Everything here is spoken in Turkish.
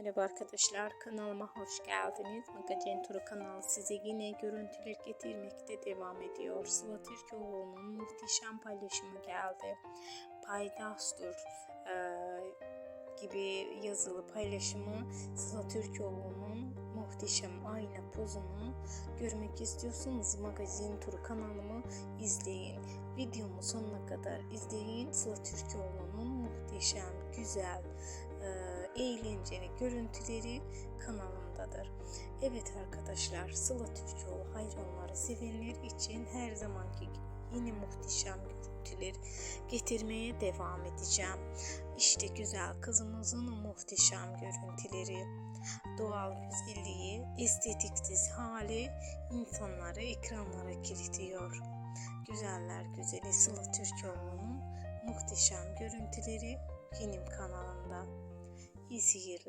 Merhaba arkadaşlar kanalıma hoş geldiniz. Magazin Turu kanalı size yine görüntüler getirmekte devam ediyor. Sıla Türkoğlu'nun muhteşem paylaşımı geldi. Paydaştur eee, gibi yazılı paylaşımı Sıla Türkoğlu'nun muhteşem ayna pozunu görmek istiyorsanız Magazin Turu kanalımı izleyin. Videomu sonuna kadar izleyin. Sıla Türkoğlu'nun muhteşem, güzel, eğlenceli görüntüleri kanalımdadır. Evet arkadaşlar Sıla Türkoğlu hayranları sevenler için her zamanki gibi yine muhteşem görüntüler getirmeye devam edeceğim. İşte güzel kızımızın muhteşem görüntüleri, doğal güzelliği, estetiksiz hali insanları ekranlara kilitliyor. Güzeller güzeli Sıla Türkoğlu'nun muhteşem görüntüleri benim kanalımda. y seguirla.